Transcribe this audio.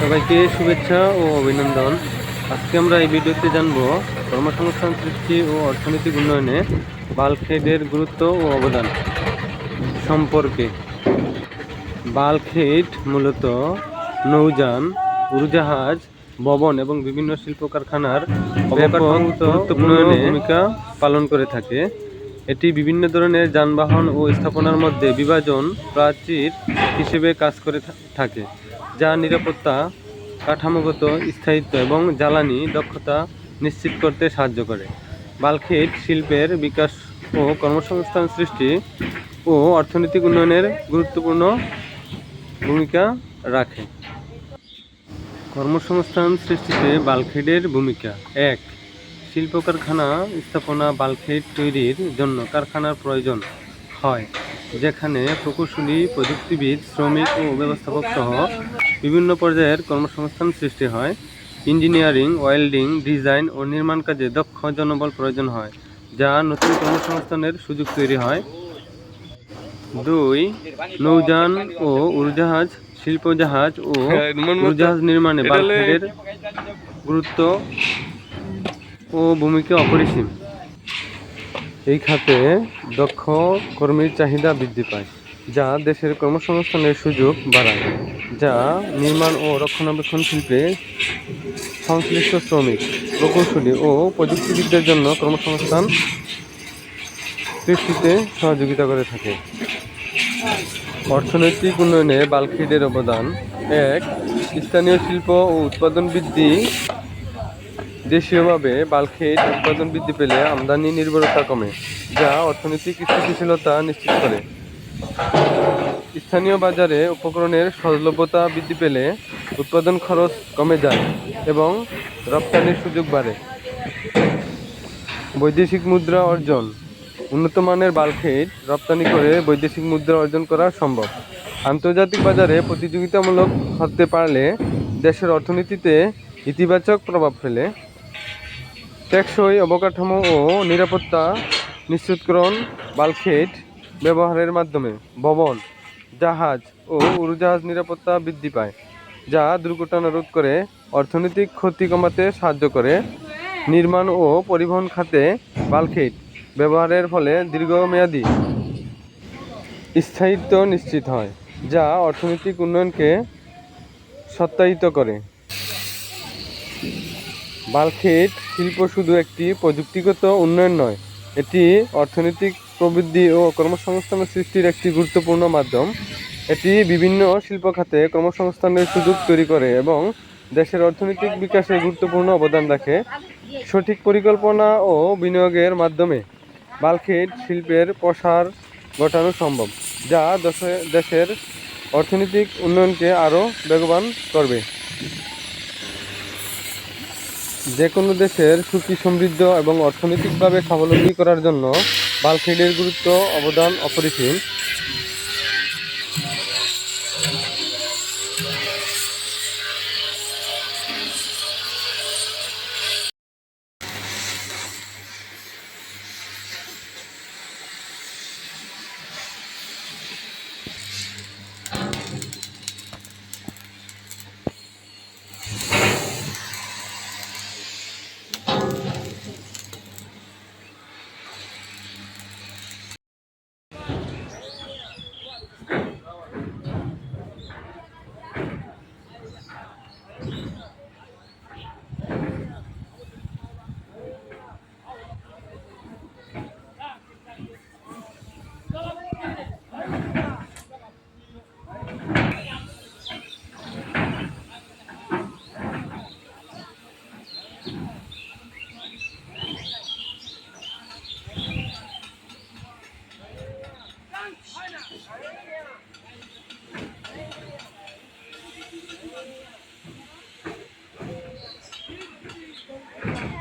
সবাইকে শুভেচ্ছা ও অভিনন্দন। আজকে আমরা এই ভিডিওতে জানব কর্মসংস্থান সৃষ্টি ও অর্থনৈতিক উন্নয়নে বাল্কহেডের গুরুত্ব ও অবদান সম্পর্কে। বাল্কহেড মূলত নৌযান উড়োজাহাজ ভবন এবং বিভিন্ন শিল্প কারখানার ব্যাপক ভূমিকা পালন করে থাকে। এটি বিভিন্ন ধরনের যানবাহন ও স্থাপনার মধ্যে বিভাজন প্রাচীর হিসেবে কাজ করে থাকে, যা নিরাপত্তা, কাঠামোগত স্থায়িত্ব এবং জ্বালানি দক্ষতা নিশ্চিত করতে সাহায্য করে। বাল্কহেড শিল্পের বিকাশ ও কর্মসংস্থান সৃষ্টি ও অর্থনৈতিক উন্নয়নের গুরুত্বপূর্ণ ভূমিকা রাখে। কর্মসংস্থান সৃষ্টিতে বাল্কহেডের ভূমিকা এক। শিল্প কারখানা স্থাপনা বাল্কহেড তৈরির জন্য কারখানার প্রয়োজন হয় যেখানে প্রকৌশলী প্রযুক্তিবিদ শ্রমিক ও ব্যবস্থাপক সহ বিভিন্ন পর্যায়ের কর্মসংস্থান সৃষ্টি হয়। ইঞ্জিনিয়ারিং ওয়েল্ডিং ডিজাইন ও নির্মাণ কাজে দক্ষ জনবল প্রয়োজন হয় যা নতুন কর্মসংস্থানের সুযোগ তৈরি হয়। দুই নৌযান ও উড়োজাহাজ শিল্প জাহাজ ও উড়োজাহাজ নির্মাণে বাল্কহেডের গুরুত্ব ও ভূমিকা অপরিসীম। এই খাতে দক্ষ কর্মীর চাহিদা বৃদ্ধি পায়, যা দেশের কর্মসংস্থানের সুযোগ বাড়ায়, যা নির্মাণ ও রক্ষণাবেক্ষণ শিল্পে সংশ্লিষ্ট শ্রমিক, প্রকৌশলী ও প্রযুক্তিবিদদের জন্য কর্মসংস্থান সৃষ্টিতে সহযোগিতা করে থাকে। অর্থনৈতিক উন্নয়নে বাল্কহেডের অবদান এক। স্থানীয় শিল্প ও উৎপাদন বৃদ্ধি দেশীয়ভাবে বাল্কহেড উৎপাদন বৃদ্ধি পেলে আমদানি নির্ভরতা কমে, যা অর্থনৈতিক স্থিতিশীলতা নিশ্চিত করে। স্থানীয় বাজারে উপকরণের সহজলভ্যতা বৃদ্ধি পেলে উৎপাদন খরচ কমে যায় এবং রপ্তানির সুযোগ বাড়ে। বৈদেশিক মুদ্রা অর্জন, উন্নত মানের বাল্কহেড রপ্তানি করে বৈদেশিক মুদ্রা অর্জন করা সম্ভব। আন্তর্জাতিক বাজারে প্রতিযোগিতামূলক হতে পারলে দেশের অর্থনীতিতে ইতিবাচক প্রভাব ফেলে। টেকসই অবকাঠামো ও নিরাপত্তা নিশ্চিতকরণ বাল্কহেড ব্যবহারের মাধ্যমে ভবন, জাহাজ ও উড়োজাহাজ নিরাপত্তা বৃদ্ধি পায়, যা দুর্ঘটনা রোধ করে, অর্থনৈতিক ক্ষতি কমাতে সাহায্য করে। নির্মাণ ও পরিবহন খাতে বাল্কহেড ব্যবহারের ফলে দীর্ঘমেয়াদী স্থায়িত্ব নিশ্চিত হয়, যা অর্থনৈতিক উন্নয়নকে সত্যায়িত করে। বাল্কহেড শিল্প শুধু একটি প্রযুক্তিগত উন্নয়ন নয়, এটি অর্থনৈতিক প্রবৃদ্ধি ও কর্মসংস্থান সৃষ্টির একটি গুরুত্বপূর্ণ মাধ্যম। এটি বিভিন্ন শিল্প খাতে কর্মসংস্থানের সুযোগ তৈরি করে এবং দেশের অর্থনৈতিক বিকাশে গুরুত্বপূর্ণ অবদান রাখে। সঠিক পরিকল্পনা ও বিনিয়োগের মাধ্যমে বাল্কহেড শিল্পের প্রসার ঘটানো সম্ভব, যা দেশে- দেশের অর্থনৈতিক উন্নয়নকে আরও বেগবান করবে। যে কোনো দেশের সুখী সমৃদ্ধ এবং অর্থনৈতিকভাবে স্বাবলম্বী করার জন্য বাল্কহেডের গুরুত্ব অবদান অপরিসীম। Thank you.